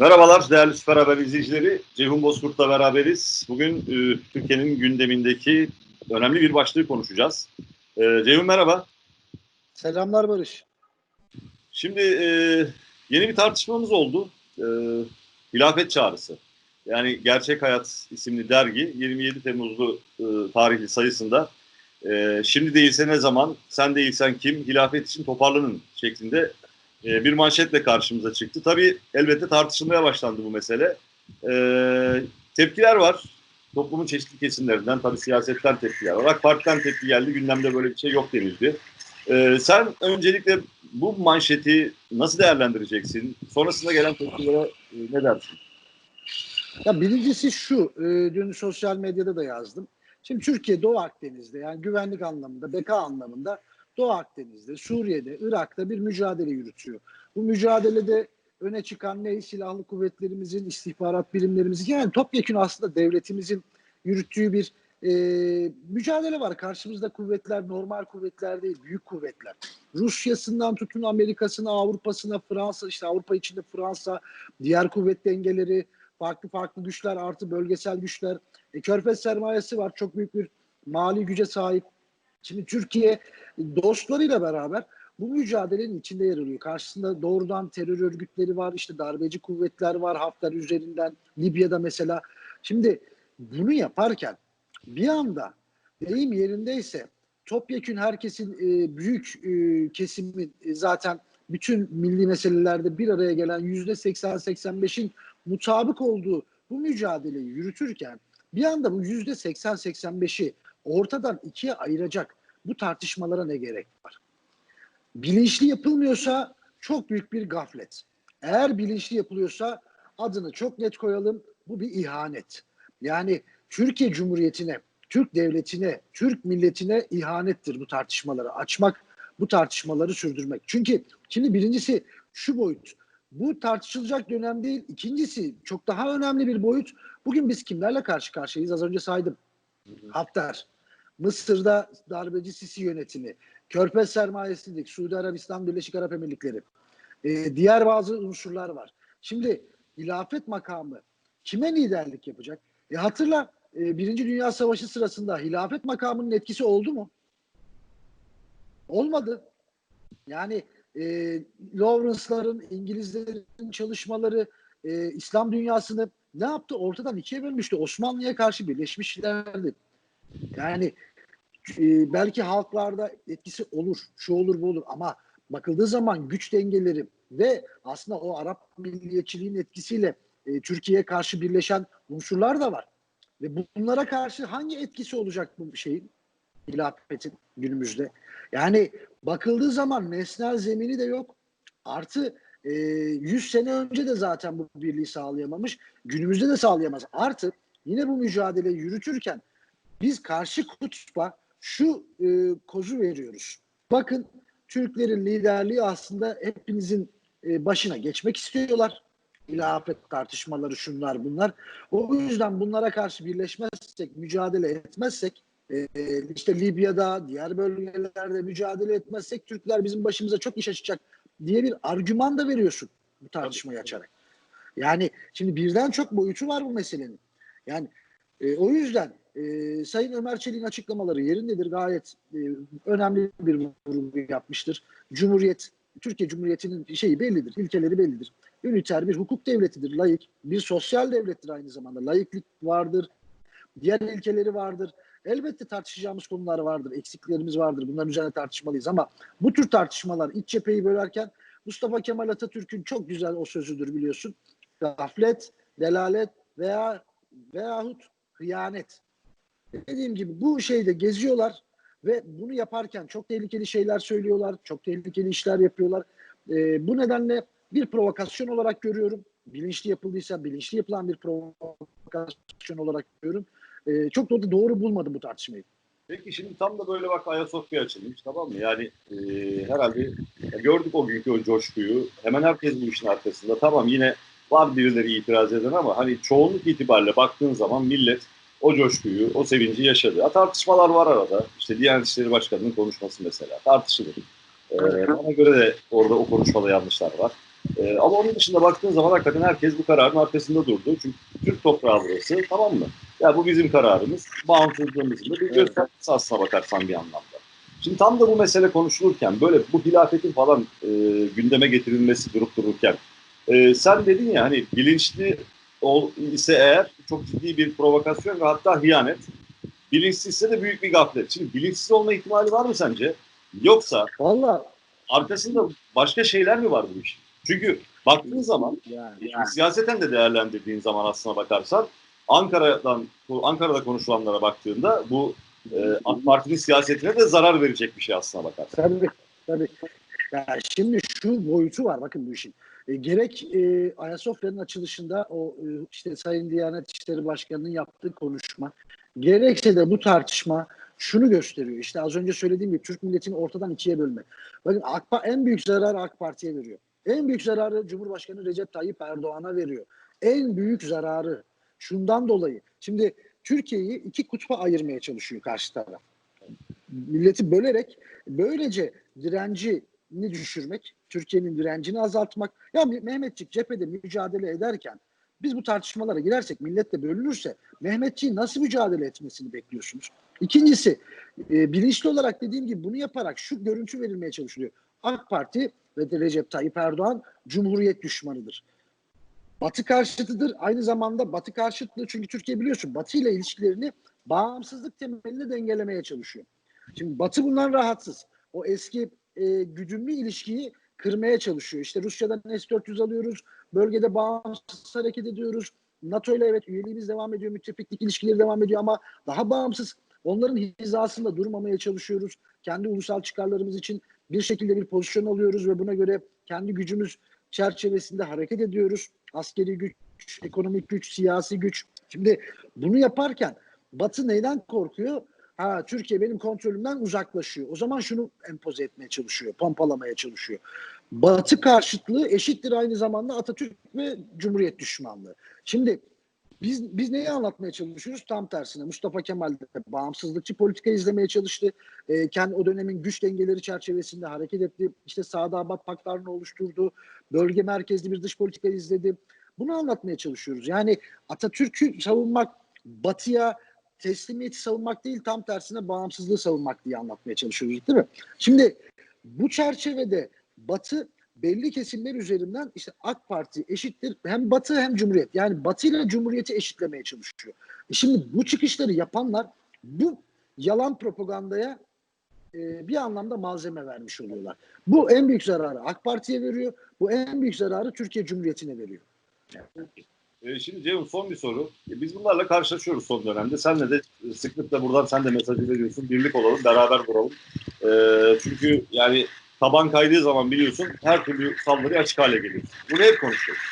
Merhabalar değerli Süper Haber izleyicileri. Ceyhun Bozkurt'la beraberiz. Bugün e, Türkiye'nin gündemindeki önemli bir başlığı konuşacağız. E, Ceyhun merhaba. Selamlar Barış. Şimdi e, yeni bir tartışmamız oldu. E, hilafet çağrısı. Yani Gerçek Hayat isimli dergi 27 Temmuzlu e, tarihli sayısında e, şimdi değilse ne zaman, sen değilsen kim, hilafet için toparlanın şeklinde e, bir manşetle karşımıza çıktı. Tabii elbette tartışılmaya başlandı bu mesele. E, tepkiler var. Toplumun çeşitli kesimlerinden, tabii siyasetten tepkiler var. AK Parti'den tepki geldi, gündemde böyle bir şey yok denildi. E, sen öncelikle bu manşeti nasıl değerlendireceksin? Sonrasında gelen tepkilere e, ne dersin? Ya birincisi şu, e, dün sosyal medyada da yazdım. Şimdi Türkiye Doğu Akdeniz'de yani güvenlik anlamında, beka anlamında Doğu Akdeniz'de, Suriye'de, Irak'ta bir mücadele yürütüyor. Bu mücadelede öne çıkan ne? Silahlı kuvvetlerimizin, istihbarat birimlerimizin yani topyekun aslında devletimizin yürüttüğü bir e, mücadele var. Karşımızda kuvvetler normal kuvvetler değil, büyük kuvvetler. Rusya'sından tutun Amerika'sına, Avrupa'sına, Fransa, işte Avrupa içinde Fransa, diğer kuvvet dengeleri, farklı farklı güçler artı bölgesel güçler. E, Körfez sermayesi var. Çok büyük bir mali güce sahip. Şimdi Türkiye dostlarıyla beraber bu mücadelenin içinde yer alıyor. Karşısında doğrudan terör örgütleri var, işte darbeci kuvvetler var, Hafter üzerinden, Libya'da mesela. Şimdi bunu yaparken bir anda deyim yerindeyse topyekün herkesin e, büyük e, kesimin e, zaten bütün milli meselelerde bir araya gelen yüzde 80-85'in mutabık olduğu bu mücadeleyi yürütürken bir anda bu yüzde 80-85'i ortadan ikiye ayıracak bu tartışmalara ne gerek var? Bilinçli yapılmıyorsa çok büyük bir gaflet. Eğer bilinçli yapılıyorsa adını çok net koyalım bu bir ihanet. Yani Türkiye Cumhuriyeti'ne, Türk devletine, Türk milletine ihanettir bu tartışmaları açmak, bu tartışmaları sürdürmek. Çünkü şimdi birincisi şu boyut. Bu tartışılacak dönem değil. İkincisi çok daha önemli bir boyut. Bugün biz kimlerle karşı karşıyayız? Az önce saydım. Hafter, Mısır'da darbeci Sisi yönetimi, Körfez sermayesizlik, Suudi Arabistan, Birleşik Arap Emirlikleri, e, diğer bazı unsurlar var. Şimdi hilafet makamı kime liderlik yapacak? E hatırla e, Birinci Dünya Savaşı sırasında hilafet makamının etkisi oldu mu? Olmadı. Yani e, Lawrence'ların, İngilizlerin çalışmaları e, İslam dünyasını ne yaptı? Ortadan ikiye bölmüştü. Osmanlı'ya karşı birleşmişlerdi. Yani e, belki halklarda etkisi olur, şu olur bu olur ama bakıldığı zaman güç dengeleri ve aslında o Arap milliyetçiliğin etkisiyle e, Türkiye'ye karşı birleşen unsurlar da var. Ve bunlara karşı hangi etkisi olacak bu şeyin? Hilafetin günümüzde. Yani bakıldığı zaman nesnel zemini de yok. Artı e, 100 sene önce de zaten bu birliği sağlayamamış. Günümüzde de sağlayamaz. Artı yine bu mücadeleyi yürütürken biz karşı kutba şu e, kozu veriyoruz. Bakın Türklerin liderliği aslında hepinizin e, başına geçmek istiyorlar. İlafet tartışmaları şunlar bunlar. O yüzden bunlara karşı birleşmezsek, mücadele etmezsek e, işte Libya'da, diğer bölgelerde mücadele etmezsek Türkler bizim başımıza çok iş açacak diye bir argüman da veriyorsun bu tartışmayı açarak. Yani şimdi birden çok boyutu var bu meselenin. Yani e, o yüzden e, Sayın Ömer Çelik'in açıklamaları yerindedir. Gayet e, önemli bir vurgu yapmıştır. Cumhuriyet, Türkiye Cumhuriyeti'nin şeyi bellidir, ilkeleri bellidir. Üniter bir hukuk devletidir, layık. Bir sosyal devlettir aynı zamanda. Layıklık vardır, diğer ilkeleri vardır. Elbette tartışacağımız konular vardır, eksiklerimiz vardır. Bunların üzerine tartışmalıyız ama bu tür tartışmalar iç cepheyi bölerken Mustafa Kemal Atatürk'ün çok güzel o sözüdür biliyorsun. Gaflet, delalet veya veyahut hıyanet. Dediğim gibi bu şeyde geziyorlar ve bunu yaparken çok tehlikeli şeyler söylüyorlar, çok tehlikeli işler yapıyorlar. Ee, bu nedenle bir provokasyon olarak görüyorum. Bilinçli yapıldıysa bilinçli yapılan bir provokasyon olarak görüyorum. Ee, çok da doğru bulmadım bu tartışmayı. Peki şimdi tam da böyle bak Ayasofya açılmış tamam mı? Yani e, herhalde ya gördük o günkü o coşkuyu. Hemen herkes bu işin arkasında. Tamam yine var birileri itiraz eden ama hani çoğunluk itibariyle baktığın zaman millet o coşkuyu, o sevinci yaşadı. Ha, tartışmalar var arada. İşte Diyanet İşleri Başkanı'nın konuşması mesela tartışılır. Ee, bana göre de orada o konuşmada yanlışlar var. E, ama onun dışında baktığın zaman hakikaten herkes bu kararın arkasında durdu. Çünkü Türk toprağı burası tamam mı? Ya bu bizim kararımız. Bağımsızlığımızın da bir göstergesi aslına bakarsan bir anlamda. Şimdi tam da bu mesele konuşulurken böyle bu hilafetin falan e, gündeme getirilmesi durup dururken e, sen dedin ya hani bilinçli ol, ise eğer çok ciddi bir provokasyon ve hatta hıyanet. Bilinçsizse de büyük bir gaflet. Şimdi bilinçsiz olma ihtimali var mı sence? Yoksa Valla arkasında başka şeyler mi var bu işin? Çünkü baktığın zaman yani, yani siyaseten de değerlendirdiğin zaman aslına bakarsan Ankara'dan Ankara'da konuşulanlara baktığında bu e, AK Parti'nin siyasetine de zarar verecek bir şey aslına bakarsan. Tabii tabii. Ya şimdi şu boyutu var bakın bu işin. E, gerek e, Ayasofya'nın açılışında o e, işte Sayın Diyanet İşleri Başkanı'nın yaptığı konuşma gerekse de bu tartışma şunu gösteriyor. İşte az önce söylediğim gibi Türk milletini ortadan ikiye bölme. Bakın AK, en büyük zararı AK Parti'ye veriyor. En büyük zararı Cumhurbaşkanı Recep Tayyip Erdoğan'a veriyor. En büyük zararı şundan dolayı. Şimdi Türkiye'yi iki kutba ayırmaya çalışıyor karşı taraf. Milleti bölerek böylece direncini düşürmek, Türkiye'nin direncini azaltmak. Ya Mehmetçik cephede mücadele ederken biz bu tartışmalara girersek, millet de bölünürse Mehmetçiğin nasıl mücadele etmesini bekliyorsunuz? İkincisi, e, bilinçli olarak dediğim gibi bunu yaparak şu görüntü verilmeye çalışılıyor. AK Parti ve Recep Tayyip Erdoğan Cumhuriyet düşmanıdır. Batı karşıtıdır. Aynı zamanda Batı karşıtlığı çünkü Türkiye biliyorsun Batı ile ilişkilerini bağımsızlık temelinde dengelemeye çalışıyor. Şimdi Batı bundan rahatsız. O eski e, güdümlü ilişkiyi kırmaya çalışıyor. İşte Rusya'dan S-400 alıyoruz. Bölgede bağımsız hareket ediyoruz. NATO ile evet üyeliğimiz devam ediyor. Müttefiklik ilişkileri devam ediyor ama daha bağımsız. Onların hizasında durmamaya çalışıyoruz. Kendi ulusal çıkarlarımız için bir şekilde bir pozisyon alıyoruz ve buna göre kendi gücümüz çerçevesinde hareket ediyoruz. Askeri güç, ekonomik güç, siyasi güç. Şimdi bunu yaparken Batı neyden korkuyor? Ha Türkiye benim kontrolümden uzaklaşıyor. O zaman şunu empoze etmeye çalışıyor, pompalamaya çalışıyor. Batı karşıtlığı eşittir aynı zamanda Atatürk ve Cumhuriyet düşmanlığı. Şimdi biz biz neyi anlatmaya çalışıyoruz? Tam tersine Mustafa Kemal de bağımsızlıkçı politika izlemeye çalıştı. E, kendi o dönemin güç dengeleri çerçevesinde hareket etti. İşte Sadabat Paklarını oluşturdu. Bölge merkezli bir dış politika izledi. Bunu anlatmaya çalışıyoruz. Yani Atatürk'ü savunmak, Batı'ya teslimiyeti savunmak değil tam tersine bağımsızlığı savunmak diye anlatmaya çalışıyoruz değil mi? Şimdi bu çerçevede Batı belli kesimler üzerinden işte AK Parti eşittir hem Batı hem Cumhuriyet. Yani Batı ile Cumhuriyeti eşitlemeye çalışıyor. E şimdi bu çıkışları yapanlar bu yalan propagandaya e, bir anlamda malzeme vermiş oluyorlar. Bu en büyük zararı AK Parti'ye veriyor. Bu en büyük zararı Türkiye Cumhuriyeti'ne veriyor. E, şimdi Ceyhun son bir soru. E, biz bunlarla karşılaşıyoruz son dönemde. Senle de e, sıklıkla buradan sen de mesajı veriyorsun. Birlik olalım, beraber duralım. E, çünkü yani taban kaydığı zaman biliyorsun her türlü saldırıya açık hale geliyoruz. Bunu hep konuşuyoruz.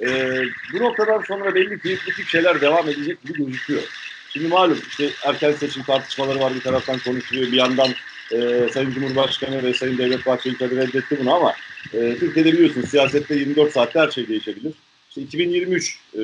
E, bu noktadan sonra belli ki bu tip şeyler devam edecek gibi gözüküyor. Şimdi malum işte erken seçim tartışmaları var bir taraftan konuşuluyor. Bir yandan e, Sayın Cumhurbaşkanı ve Sayın Devlet Bahçeli tabii reddetti bunu ama e, Türkiye'de biliyorsun siyasette 24 saatte her şey değişebilir. İşte 2023 e,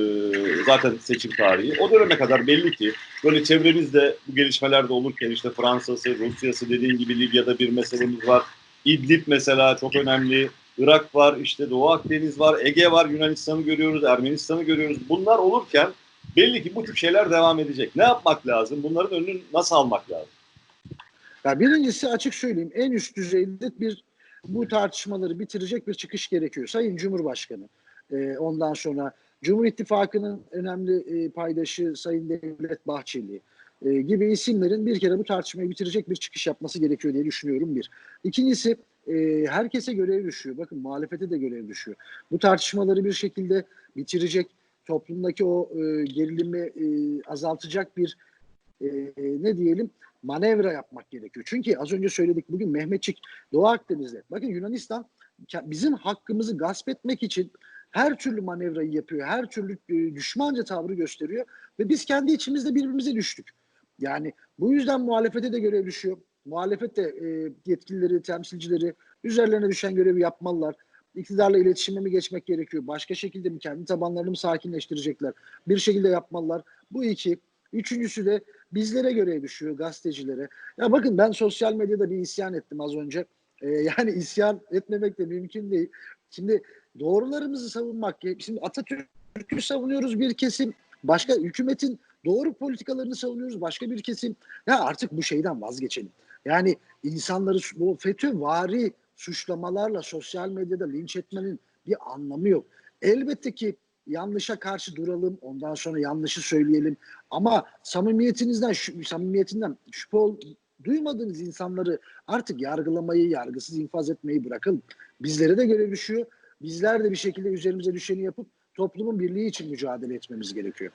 zaten seçim tarihi. O döneme kadar belli ki böyle çevremizde bu gelişmeler de olurken işte Fransa'sı, Rusya'sı dediğin gibi Libya'da bir meselemiz var. İdlib mesela çok önemli. Irak var, işte Doğu Akdeniz var, Ege var, Yunanistan'ı görüyoruz, Ermenistan'ı görüyoruz. Bunlar olurken belli ki bu tip şeyler devam edecek. Ne yapmak lazım? Bunların önünü nasıl almak lazım? Ya birincisi açık söyleyeyim en üst düzeyde bir bu tartışmaları bitirecek bir çıkış gerekiyor. Sayın Cumhurbaşkanı e, ondan sonra Cumhur İttifakı'nın önemli e, paydaşı Sayın Devlet Bahçeli e, gibi isimlerin bir kere bu tartışmayı bitirecek bir çıkış yapması gerekiyor diye düşünüyorum bir. İkincisi e, herkese görev düşüyor. Bakın muhalefete de görev düşüyor. Bu tartışmaları bir şekilde bitirecek, toplumdaki o e, gerilimi e, azaltacak bir e, ne diyelim manevra yapmak gerekiyor. Çünkü az önce söyledik bugün Mehmetçik Doğu Akdeniz'de. Bakın Yunanistan bizim hakkımızı gasp etmek için her türlü manevrayı yapıyor. Her türlü e, düşmanca tavrı gösteriyor ve biz kendi içimizde birbirimize düştük. Yani bu yüzden muhalefete de görev düşüyor. Muhalefet de e, yetkilileri, temsilcileri üzerlerine düşen görevi yapmalılar. İktidarla iletişime mi geçmek gerekiyor? Başka şekilde mi kendi tabanlarını mı sakinleştirecekler? Bir şekilde yapmalılar. Bu iki. Üçüncüsü de bizlere görev düşüyor, gazetecilere. Ya bakın ben sosyal medyada bir isyan ettim az önce. Ee, yani isyan etmemek de mümkün değil. Şimdi doğrularımızı savunmak. Şimdi Atatürk'ü savunuyoruz bir kesim. Başka hükümetin doğru politikalarını savunuyoruz başka bir kesim. Ya artık bu şeyden vazgeçelim. Yani insanları bu FETÖ vari suçlamalarla sosyal medyada linç etmenin bir anlamı yok. Elbette ki yanlışa karşı duralım, ondan sonra yanlışı söyleyelim. Ama samimiyetinizden, samimiyetinden şüphe ol, duymadığınız insanları artık yargılamayı, yargısız infaz etmeyi bırakalım. Bizlere de görev düşüyor. Bizler de bir şekilde üzerimize düşeni yapıp toplumun birliği için mücadele etmemiz gerekiyor.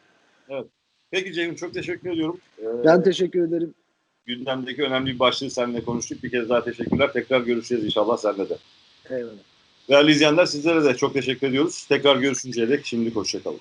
Peki Cemil çok teşekkür ediyorum. Ee, Ben teşekkür ederim. gündemdeki önemli bir başlığı seninle konuştuk. Bir kez daha teşekkürler. Tekrar görüşeceğiz inşallah seninle de. Eyvallah. Değerli izleyenler sizlere de çok teşekkür ediyoruz. Tekrar görüşünceye dek şimdilik hoşçakalın.